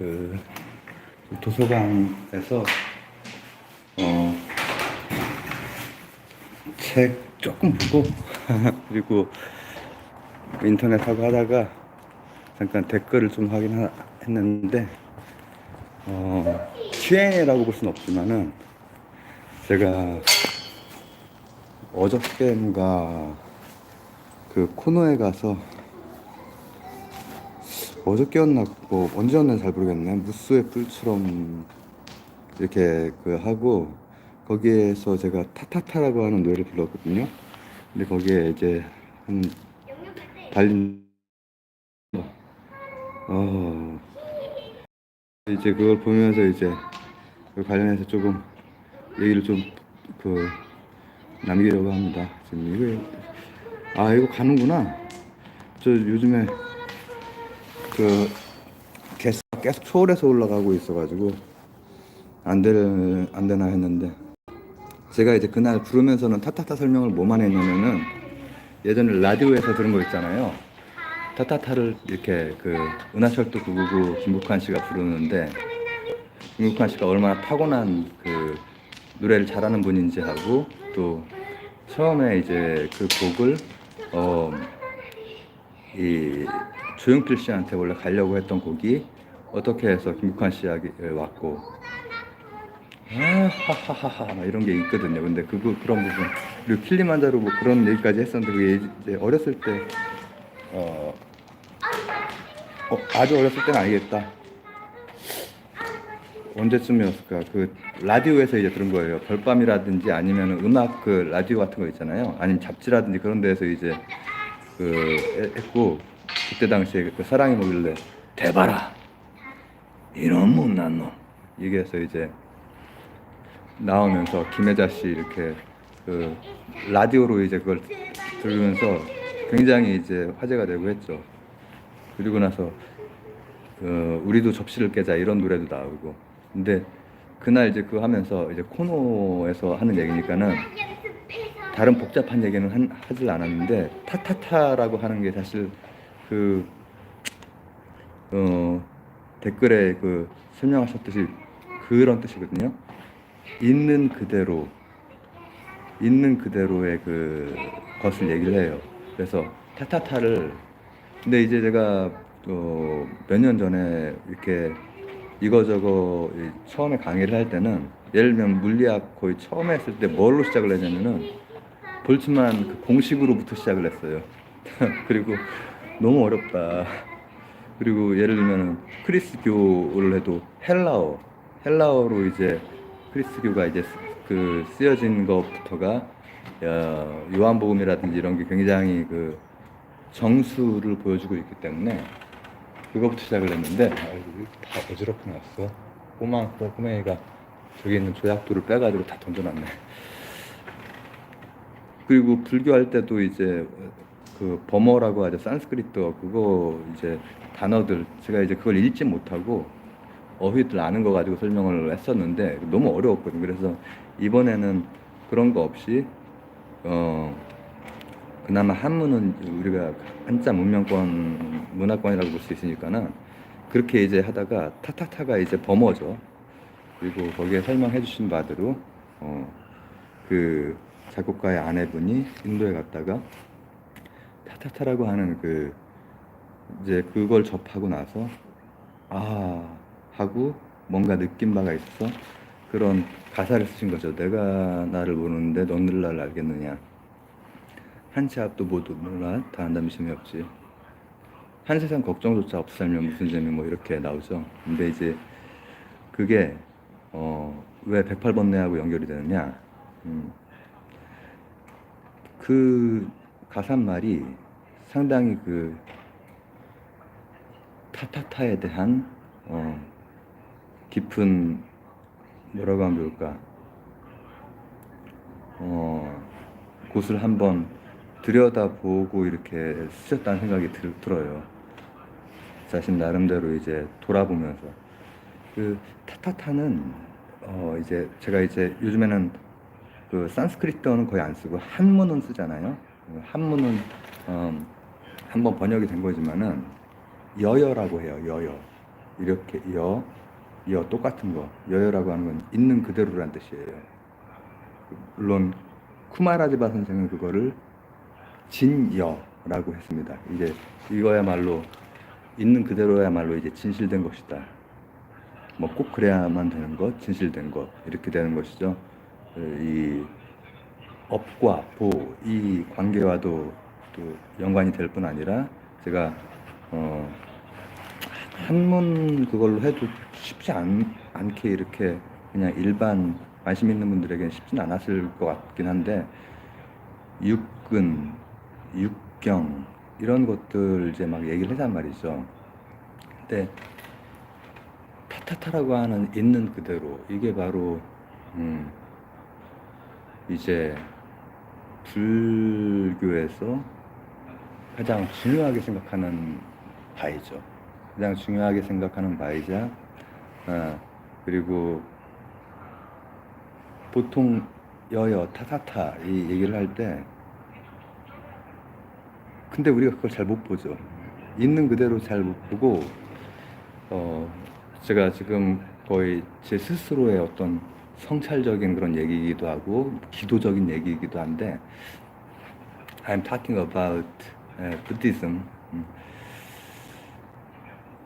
그 도서관에서 어, 책 조금 보고 그리고 인터넷 하고 하다가 잠깐 댓글을 좀 확인했는데 어, Q&A라고 볼 수는 없지만은 제가 어저께인가 그 코너에 가서 어저께였나 뭐 언제였나 잘 모르겠네. 무스의 뿔처럼 이렇게 그 하고 거기에서 제가 타타타라고 하는 노래를 불렀거든요. 근데 거기에 이제 한 달린 어 이제 그걸 보면서 이제 그 관련해서 조금 얘기를 좀 그 남기려고 합니다. 지금 이거 아 이거 가는구나. 저 요즘에 그 개수가 계속 초월해서 올라가고 있어가지고 안, 되, 안 되나 했는데 제가 이제 그날 부르면서는 타타타 설명을 뭐만 했냐면은 예전에 라디오에서 들은 거 있잖아요. 타타타를 이렇게 그 은하철도 999 김국환 씨가 부르는데 김국환 씨가 얼마나 타고난 그 노래를 잘하는 분인지 하고 또 처음에 이제 그 곡을 어이 조용필 씨한테 원래 가려고 했던 곡이 어떻게 해서 김국환 씨에게 왔고 아하하하하 막 이런 게 있거든요. 근데 그거 그런 부분 그리고 킬리만자로 뭐 그런 얘기까지 했었는데 그게 이제 어렸을 때 어, 어 아주 어렸을 때는 아니겠다. 언제쯤이었을까? 그 라디오에서 이제 들은 거예요. 별밤이라든지 아니면 음악 그 라디오 같은 거 있잖아요. 아니면 잡지라든지 그런 데서 이제 그 해- 했고 그때 당시에 그 사랑이 뭐길래 대봐라. 이런 못난 놈. 얘기해서 이제 나오면서 김혜자 씨 이렇게 그 라디오로 이제 그걸 들으면서 굉장히 이제 화제가 되고 했죠. 그리고 나서 어, 우리도 접시를 깨자 이런 노래도 나오고. 근데 그날 이제 그거 하면서 이제 코너에서 하는 얘기니까는 다른 복잡한 얘기는 한, 하질 않았는데 타타타라고 하는 게 사실 그 어, 댓글에 그 설명하셨듯이 그런 뜻이거든요. 있는 그대로 있는 그대로의 그 것을 얘기를 해요. 그래서 타타타를 근데 이제 제가 어, 몇년 전에 이렇게 이거저거 이 처음에 강의를 할 때는 예를 들면 물리학 거의 처음 했을 때 뭘로 시작을 했냐면은 볼츠만 그 공식으로부터 시작을 했어요. 그리고 너무 어렵다. 그리고 예를 들면 크리스교를 해도 헬라어, 헬라어로 이제 크리스교가 이제 쓰- 그 쓰여진 것부터가 어, 요한복음이라든지 이런 게 굉장히 그 정수를 보여주고 있기 때문에 그거부터 시작을 했는데 다 어지럽게 났어. 꼬마 꼬맹이가 저기 있는 조약돌을 빼가지고 다 던져놨네. 그리고 불교할 때도 이제 그 버머라고 하죠 산스크리트어 그거 이제 단어들 제가 이제 그걸 읽지 못하고 어휘들 아는 거 가지고 설명을 했었는데 너무 어려웠거든요. 그래서 이번에는 그런 거 없이 어 그나마 한문은 우리가 한자 문명권 문화권이라고 볼 수 있으니까는 그렇게 이제 하다가 타타타가 이제 버머죠. 그리고 거기에 설명해 주신 바대로 어, 그 작곡가의 아내분이 인도에 갔다가 타타타라고 하는 그 이제 그걸 접하고 나서 아 하고 뭔가 느낀 바가 있어서 그런 가사를 쓰신 거죠. 내가 나를 모르는데 너는 나를 알겠느냐. 한 치 앞도 모두 몰라 다 안다면 심이 없지. 한 세상 걱정조차 없어 살면 무슨 재미 뭐 이렇게 나오죠. 근데 이제 그게 어, 왜 108번뇌하고 연결이 되느냐? 음, 그 가사말이 상당히 그 타타타에 대한 어, 깊은 뭐라고 하면 좋을까? 어, 곳을 한번 들여다보고 이렇게 쓰셨다는 생각이 들, 들어요. 자신 나름대로 이제 돌아보면서 그 타타타는 어 이제 제가 이제 요즘에는 그 산스크리트어는 거의 안 쓰고 한문은 쓰잖아요. 그 한문은 어, 한번 번역이 된 거지만은 여여라고 해요. 여여. 이렇게 여, 여 똑같은 거 여여라고 하는 건 있는 그대로란 뜻이에요. 물론 쿠마라지바 선생은 그거를 진여라고 했습니다. 이제 이거야말로 있는 그대로야말로 이제 진실된 것이다. 뭐 꼭 그래야만 되는 것, 진실된 것 이렇게 되는 것이죠. 이 업과 보 이 관계와도 또 연관이 될 뿐 아니라 제가 어 한문 그걸로 해도 쉽지 않, 않게 이렇게 그냥 일반 관심 있는 분들에게는 쉽진 않았을 것 같긴 한데 육근, 육경 이런 것들 이제 막 얘기를 하단 말이죠. 근데 타타타라고 하는 있는 그대로 이게 바로 음 이제 불교에서 가장 중요하게 생각하는 바이죠. 가장 중요하게 생각하는 바이자 어, 그리고 보통 여여 타타타 이 얘기를 할 때 근데 우리가 그걸 잘 못 보죠. 있는 그대로 잘 못 보고 어 제가 지금 거의 제 스스로의 어떤 성찰적인 그런 얘기이기도 하고 기도적인 얘기이기도 한데 I'm talking about uh, Buddhism. 음.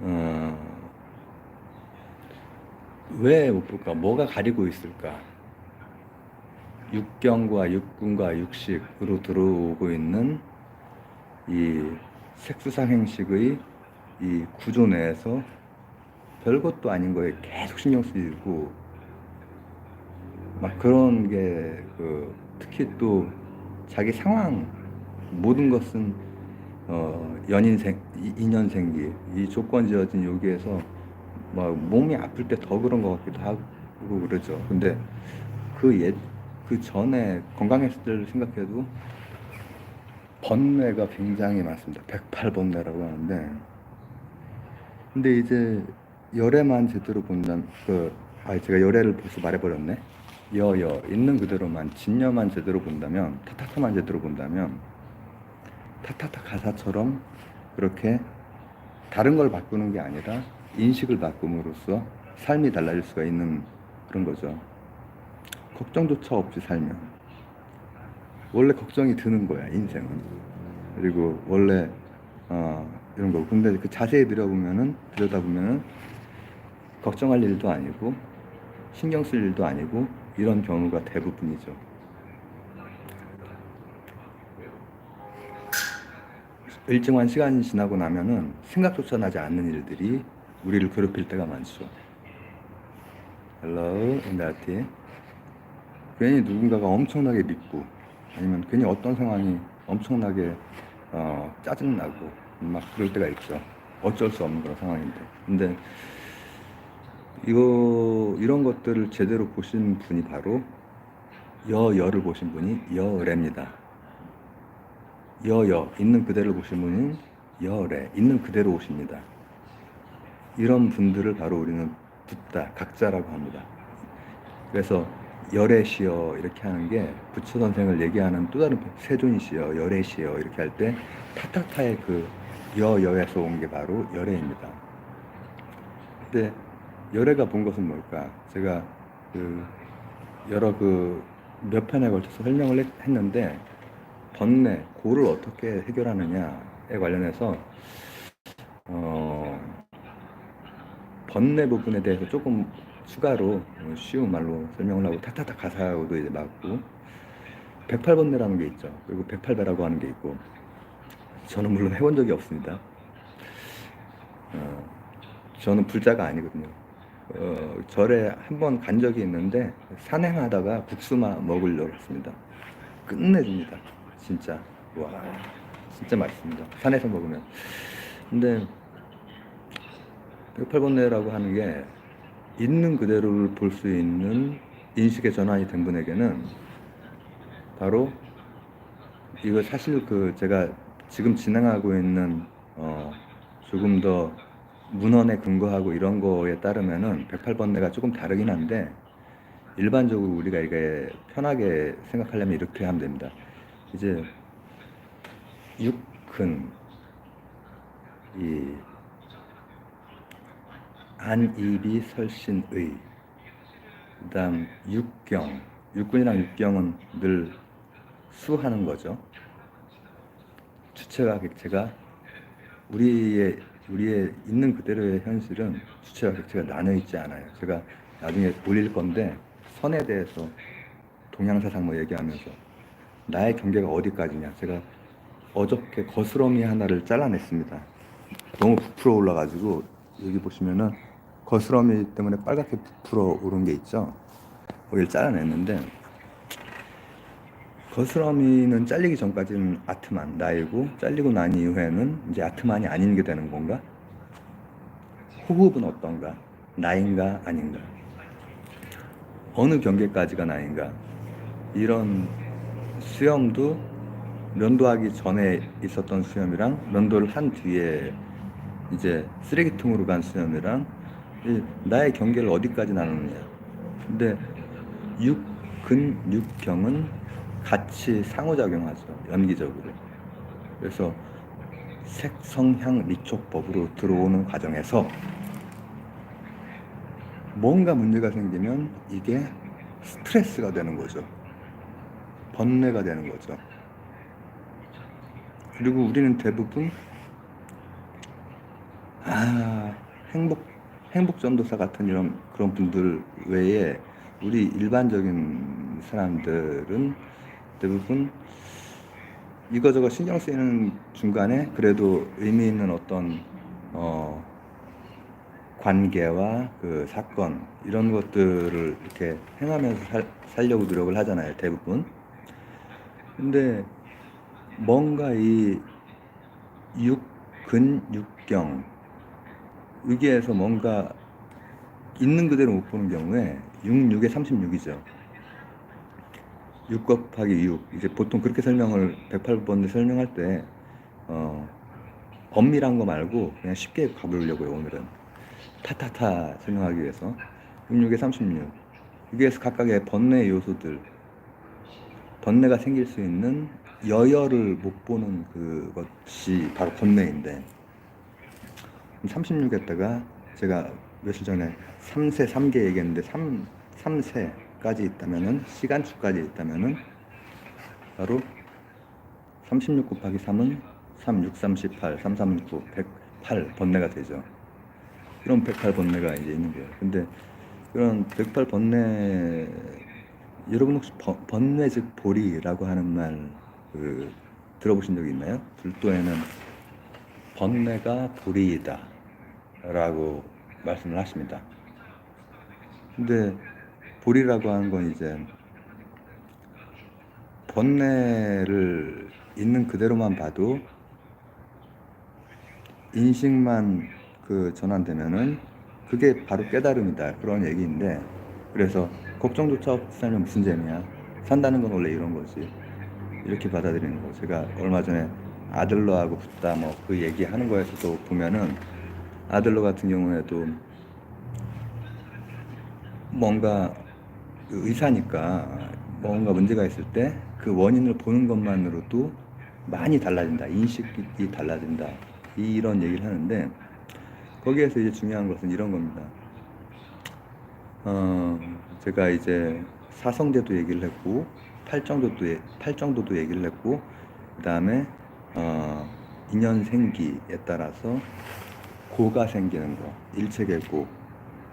어, 왜 못 볼까? 뭐가 가리고 있을까? 육경과 육군과 육식으로 들어오고 있는 이 색수상 행식의 이 구조 내에서 별것도 아닌 거에 계속 신경 쓰이고 막 그런 게 그 특히 또 자기 상황 모든 것은 어 연인 생 이- 인연 생기 이 조건 지어진 여기에서 막 몸이 아플 때 더 그런 것 같기도 하고 그러죠. 근데 그 옛 그 전에 건강했을 때를 생각해도 번뇌가 굉장히 많습니다. 108번뇌라고 하는데 근데 이제 열애만 제대로 본다면 그 아, 제가 열애를 벌써 말해버렸네. 여여 있는 그대로만 진여만 제대로 본다면 타타타만 제대로 본다면 타타타 가사처럼 그렇게 다른 걸 바꾸는 게 아니라 인식을 바꿈으로써 삶이 달라질 수가 있는 그런 거죠. 걱정조차 없이 살면 원래 걱정이 드는 거야 인생은. 그리고 원래 어, 이런 거고 근데 그 자세히 들여보면은 들여다보면은 걱정할 일도 아니고 신경 쓸 일도 아니고 이런 경우가 대부분이죠. 일정한 시간이 지나고 나면은 생각조차 나지 않는 일들이 우리를 괴롭힐 때가 많죠. Hello, 인다티. 괜히 누군가가 엄청나게 믿고 아니면 괜히 어떤 상황이 엄청나게 어, 짜증나고 막 그럴 때가 있죠. 어쩔 수 없는 그런 상황인데. 근데 이거 이런 것들을 제대로 보신 분이 바로 여여를 보신 분이 여래입니다. 여여 있는 그대로 보신 분은 여래 있는 그대로 오십니다. 이런 분들을 바로 우리는 붓다 각자라고 합니다. 그래서 열애시여 이렇게 하는 게 부처 선생을 얘기하는 또 다른 표- 세존이시여 열애시여 이렇게 할 때 타타타의 그 여여에서 온 게 바로 열애입니다. 근데 열애가 본 것은 뭘까? 제가 그 여러 그 몇 편에 걸쳐서 설명을 했- 했는데 번뇌, 고를 어떻게 해결하느냐에 관련해서 어, 번뇌 부분에 대해서 조금 추가로 쉬운 말로 설명을 하고 타타타 가사하고도 이제 맞고 108번뇌라는 게 있죠. 그리고 108배라고 하는 게 있고 저는 물론 해본 적이 없습니다. 어, 저는 불자가 아니거든요. 어, 절에 한 번 간 적이 있는데 산행하다가 국수마 먹으려고 했습니다. 끝내줍니다. 진짜 와 진짜 맛있습니다. 산에서 먹으면. 근데 108번뇌라고 하는 게 있는 그대로를 볼 수 있는 인식의 전환이 된 분에게는 바로 이거 사실 그 제가 지금 진행하고 있는 어 조금 더 문헌에 근거하고 이런 거에 따르면은 108번뇌가 조금 다르긴 한데 일반적으로 우리가 이게 편하게 생각하려면 이렇게 하면 됩니다. 이제 육근 이 안이비 설신의 그다음 육경 육군이랑 육경은 늘 수하는 거죠. 주체와 객체가 우리의 우리의 있는 그대로의 현실은 주체와 객체가 나눠 있지 않아요. 제가 나중에 올릴 건데 선에 대해서 동양사상 뭐 얘기하면서 나의 경계가 어디까지냐 제가 어저께 거스러미 하나를 잘라냈습니다. 너무 부풀어 올라가지고 여기 보시면은 거스러미 때문에 빨갛게 부풀어 오른 게 있죠. 거기를 잘라냈는데 거스러미는 잘리기 전까지는 아트만 나이고 잘리고 난 이후에는 이제 아트만이 아닌 게 되는 건가? 호흡은 어떤가? 나인가 아닌가? 어느 경계까지가 나인가? 이런 수염도 면도하기 전에 있었던 수염이랑 면도를 한 뒤에 이제 쓰레기통으로 간 수염이랑 이 나의 경계를 어디까지 나누느냐. 근데 육근 육경은 같이 상호작용하죠. 연기적으로. 그래서 색성향 리촉법으로 들어오는 과정에서 뭔가 문제가 생기면 이게 스트레스가 되는 거죠. 번뇌가 되는 거죠. 그리고 우리는 대부분 아 행복 행복 전도사 같은 이런 그런 분들 외에 우리 일반적인 사람들은 대부분 이거저거 신경 쓰이는 중간에 그래도 의미 있는 어떤 어 관계와 그 사건 이런 것들을 이렇게 행하면서 살, 살려고 노력을 하잖아요 대부분 근데 뭔가 이 육근 육경 여기에서 뭔가 있는 그대로 못 보는 경우에 6, 6에 36이죠. 6 곱하기 6. 이제 보통 그렇게 설명을 108번을 설명할 때 어, 엄밀한 거 말고 그냥 쉽게 가보려고요 오늘은. 타타타 설명하기 위해서 6, 6에 36. 여기에서 각각의 번뇌 요소들 번뇌가 생길 수 있는 여열을 못 보는 그것이 바로 번뇌인데 36에다가 제가 며칠 전에 3세 3개 얘기했는데 3, 3세까지 있다면은 시간축까지 있다면은 바로 36 곱하기 3은 3, 6, 38, 3, 3, 9, 108 번뇌가 되죠. 그런 108 번뇌가 이제 있는 거예요. 근데 그런 108 번뇌 여러분 혹시 번, 즉 보리라고 하는 말 그, 들어보신 적 있나요? 불도에는 번뇌가 보리이다 라고 말씀을 하십니다. 근데 보리라고 하는 건 이제 번뇌를 있는 그대로만 봐도 인식만 그 전환되면은 그게 바로 깨달음이다 그런 얘기인데 그래서 걱정조차 없이 살면 무슨 재미야? 산다는 건 원래 이런 거지. 이렇게 받아들이는 거 제가 얼마 전에 아들러하고 붙다 뭐 그 얘기하는 거에서도 보면은 아들러 같은 경우에도 뭔가 그 의사니까 뭔가 문제가 있을 때 그 원인을 보는 것만으로도 많이 달라진다. 인식이 달라진다. 이런 얘기를 하는데 거기에서 이제 중요한 것은 이런 겁니다. 어 제가 이제 사성제도 얘기를 했고 팔정도도 얘- 팔정도도 얘기를 했고 그 다음에 어 인연생기에 따라서 고가 생기는 거 일체계고.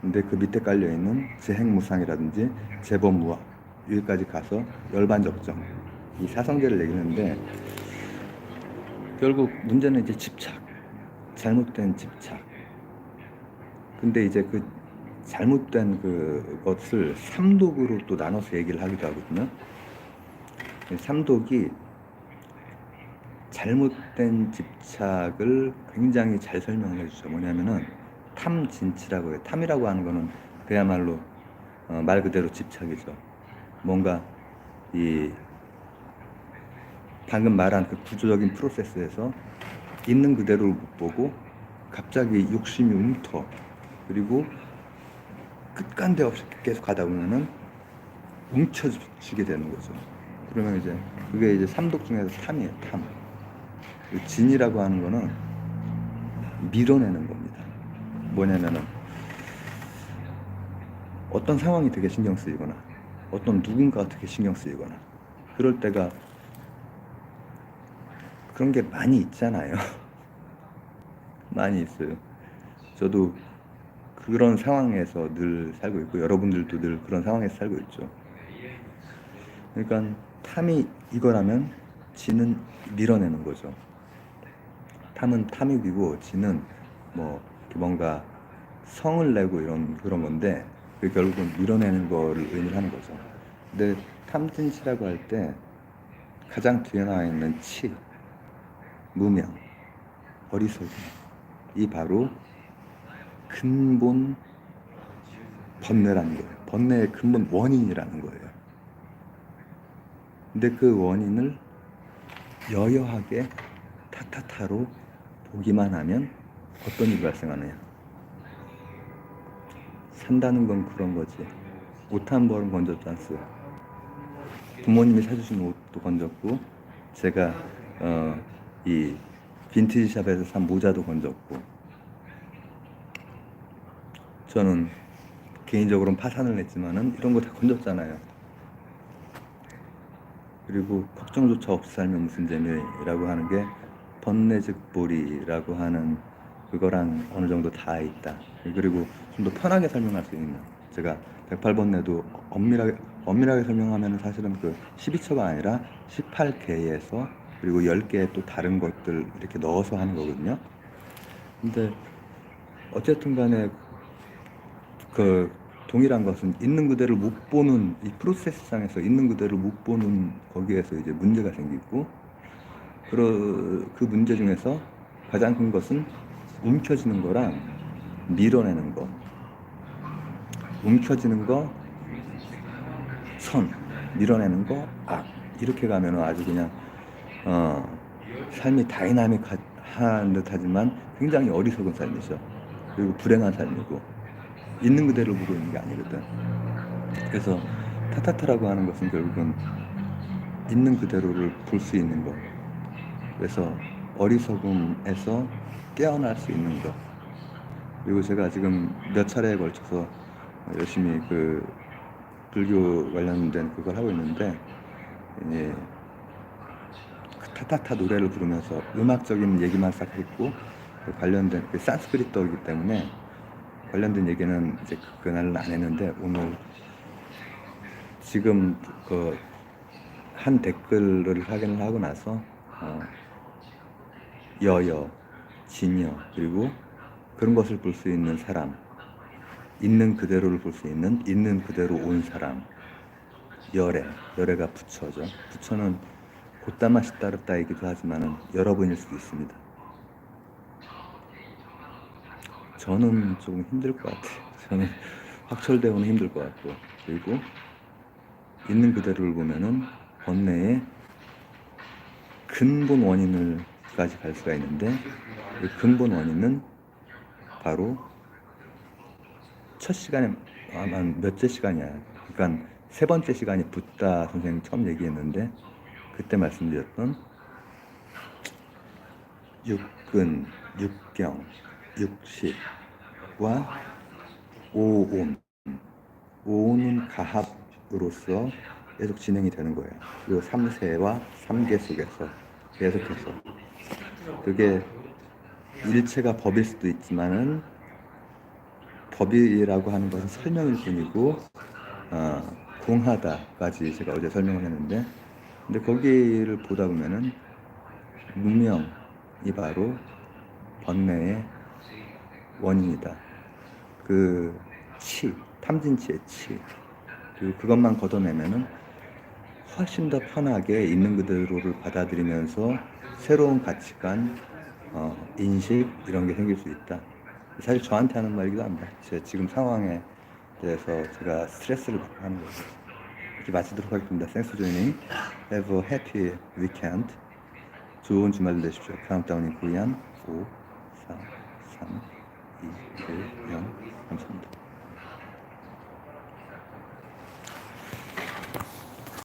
근데 그 밑에 깔려 있는 재행무상이라든지 재범무화 여기까지 가서 열반적정. 이 사성제를 얘기하는데 결국 문제는 이제 집착 잘못된 집착. 근데 이제 그 잘못된 그것을 삼독으로 또 나눠서 얘기를 하기도 하거든요 이 삼독이 잘못된 집착을 굉장히 잘 설명을 해주죠. 뭐냐면은 탐진치라고 해요. 탐이라고 하는 거는 그야말로 어, 말 그대로 집착이죠. 뭔가 이 방금 말한 그 구조적인 프로세스에서 있는 그대로 못 보고 갑자기 욕심이 움터 그리고 끝간데 없이 계속 가다 보면은 뭉쳐지게 되는 거죠. 그러면 이제 그게 이제 삼독 중에서 탐이에요. 탐. 그 진이라고 하는 거는 밀어내는 겁니다. 뭐냐면은 어떤 상황이 되게 신경 쓰이거나 어떤 누군가가 되게 신경 쓰이거나 그럴 때가 그런 게 많이 있잖아요. 많이 있어요. 저도 그런 상황에서 늘 살고 있고 여러분들도 늘 그런 상황에서 살고 있죠. 그러니까 탐이 이거라면 지는 밀어내는 거죠. 탐은 탐욕이고 지는 뭐 뭔가 성을 내고 이런 그런 건데 그 결국은 밀어내는 거를 의미를 하는 거죠. 근데 탐진치라고 할 때 가장 뒤에 나와 있는 치, 무명, 어리석음 이 바로 근본 번뇌라는 거예요. 번뇌의 근본 원인이라는 거예요. 근데 그 원인을 여여하게 타타타로 보기만 하면 어떤 일이 발생하느냐. 산다는 건 그런 거지. 옷 한 벌은 않습 부모님이 사주신 옷도 건졌고, 제가, 어, 이 빈티지 샵에서 산 모자도 건졌고, 저는 개인적으로는 파산을 했지만은 이런 거 다 건졌잖아요. 그리고 걱정조차 없이 살면 무슨 재미라고 하는 게 번뇌즉 보리라고 하는 그거랑 어느 정도 다 있다. 그리고 좀 더 편하게 설명할 수 있는 제가 108번뇌도 엄밀하게 엄밀하게 설명하면 사실은 그 12처가 아니라 18개에서 그리고 10개의 또 다른 것들 이렇게 넣어서 하는 거거든요. 근데 어쨌든 간에 그 동일한 것은 있는 그대로 못 보는 이 프로세스상에서 있는 그대로 못 보는 거기에서 이제 문제가 생기고 그, 그 문제 중에서 가장 큰 것은 움켜쥐는 거랑 밀어내는 거 움켜쥐는 거 선, 밀어내는 거 악. 이렇게 가면 아주 그냥 어, 삶이 다이나믹한 듯하지만 굉장히 어리석은 삶이죠. 그리고 불행한 삶이고 있는 그대로 보고 있는 게 아니거든. 그래서 타타타라고 하는 것은 결국은 있는 그대로를 볼 수 있는 것. 그래서 어리석음에서 깨어날 수 있는 것. 그리고 제가 지금 몇 차례에 걸쳐서 열심히 그 불교 관련된 그걸 하고 있는데 이제 그 타타타 노래를 부르면서 음악적인 얘기만 싹 했고 그 관련된 그 산스크리트어이기 때문에 관련된 얘기는 이제 그날은 안 했는데 오늘 지금 그 한 댓글을 확인을 하고 나서 어 여여, 진여 그리고 그런 것을 볼 수 있는 사람 있는 그대로를 볼 수 있는 있는 그대로 온 사람 열애 열애가 부처죠. 부처는 곧다마시 따르다이기도 하지만은 여러분일 수도 있습니다 저는 조금 힘들 것 같아요 저는 확철대오는 힘들 것 같고 그리고 있는 그대로를 보면은 번뇌의 근본 원인을까지 갈 수가 있는데 그 근본 원인은 바로 첫 시간에 아마 몇째 시간이야. 그러니까 세 번째 시간이 붓다 선생님 처음 얘기했는데 그때 말씀드렸던 육근, 육경, 육식 과 오온, 오온은 가합으로서 계속 진행이 되는 거예요. 그리고 3세와 3계 속에서 계속해서 그게 일체가 법일 수도 있지만은 법이라고 하는 것은 설명일 뿐이고 어, 공하다까지 제가 어제 설명을 했는데 근데 거기를 보다 보면은 무명이 바로 번뇌의 원인이다. 그 치, 탐진치의 치. 그리고 그것만 걷어내면은 훨씬 더 편하게 있는 그대로를 받아들이면서 새로운 가치관, 어, 인식 이런 게 생길 수 있다. 사실 저한테 하는 말이기도 합니다. 제 지금 상황에 대해서 제가 스트레스를 받고 하는 거죠. 이렇게 마치도록 하겠습니다. Thanks for joining. Have a happy weekend. 좋은 주말 되십시오. 카운트다운인 고이안 5, 4, 3, 2, 1, 0. 감사합니다.